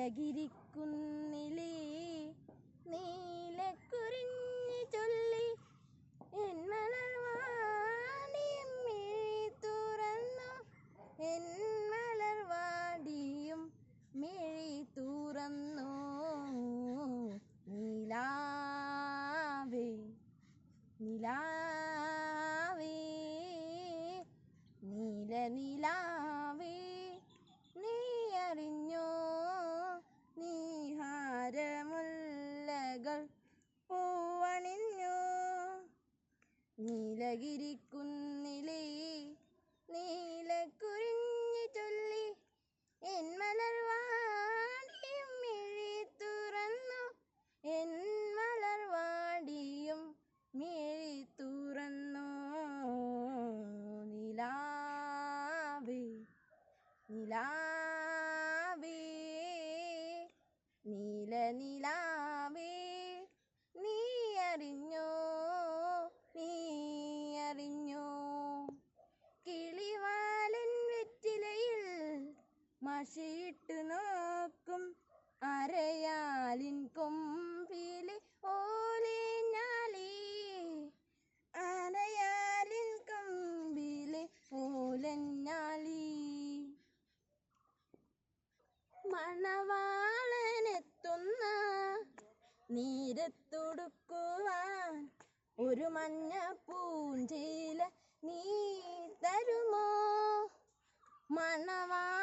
നീലഗിരിക്കുന്നിലേ നീലക്കുറിഞ്ഞു ചൊല്ലി എൻ മലർവാടിയും മിഴി തുറന്നു. എൻ മലർവാടിയും മിഴി തുറന്നു. നിലാവേ നിലാവേ നീല നിലാവേ നീ അറിഞ്ഞോ നീഹാരമുല്ലകൾ പൂവണിഞ്ഞു നീലഗിരിക്കുന്നിലേ നീലക്കുറിഞ്ഞു ചൊല്ലി എൻ മലർവാടിയും മിഴി തുറന്നു. എൻ മലർവാടിയും മിഴി തുറന്നു. നിലാവേ നിലാവേ നീല നിലാവേ മഷിയിട്ട് നോക്കും അരയാലിൻ കൊമ്പിലെ ഓലേഞ്ഞാലി. അരയാലിൻ കൊമ്പിലെ ഓലഞ്ഞാലി. മണവാളനെത്തുന്ന നീരത്തുടുക്കുവാൻ ഒരു മഞ്ഞ പൂഞ്ചയില നീ തരുമോ? മണവാളനെത്തുന്ന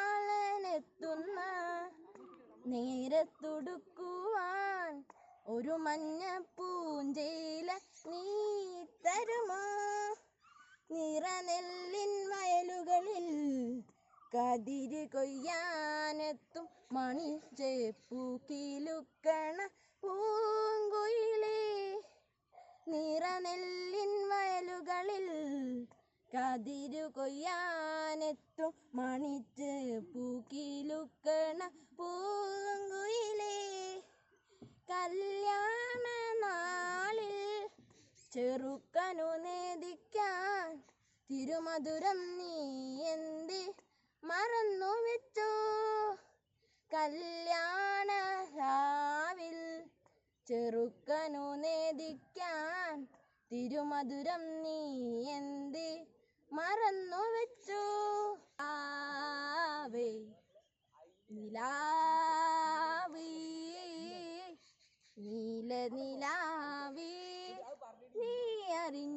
നേരത്തുടുക്കുവാൻ ഒരു മഞ്ഞ പൂഞ്ചേല നീ തരുമോ? നിറനെല്ലിൻ വയലുകളിൽ കതിര് കൊയ്യാനെത്തും മണിച്ചേപ്പു കിലുക്കണ പൂങ്കുയിലേ. നിറനെല്ലിൻ വയലുകളിൽ കതിരു കൊയ്യാനെത്തും മണിച്ച് പൂക്കിലുക്കണ പൂങ്കുയിലേ കല്യാണ നാളിൽ ചെറുക്കനു നേദിക്കാൻ തിരുമധുരം നീ എന്തി മറന്നു വെച്ചു? കല്യാണ രാവിൽ ചെറുക്കനു നേദിക്കാൻ തിരുമധുരം നീ എന്തി മറന്നു വെച്ചു. ആവേ നിലാവേ നീല നിലാവേ നീ അറിഞ്ഞോ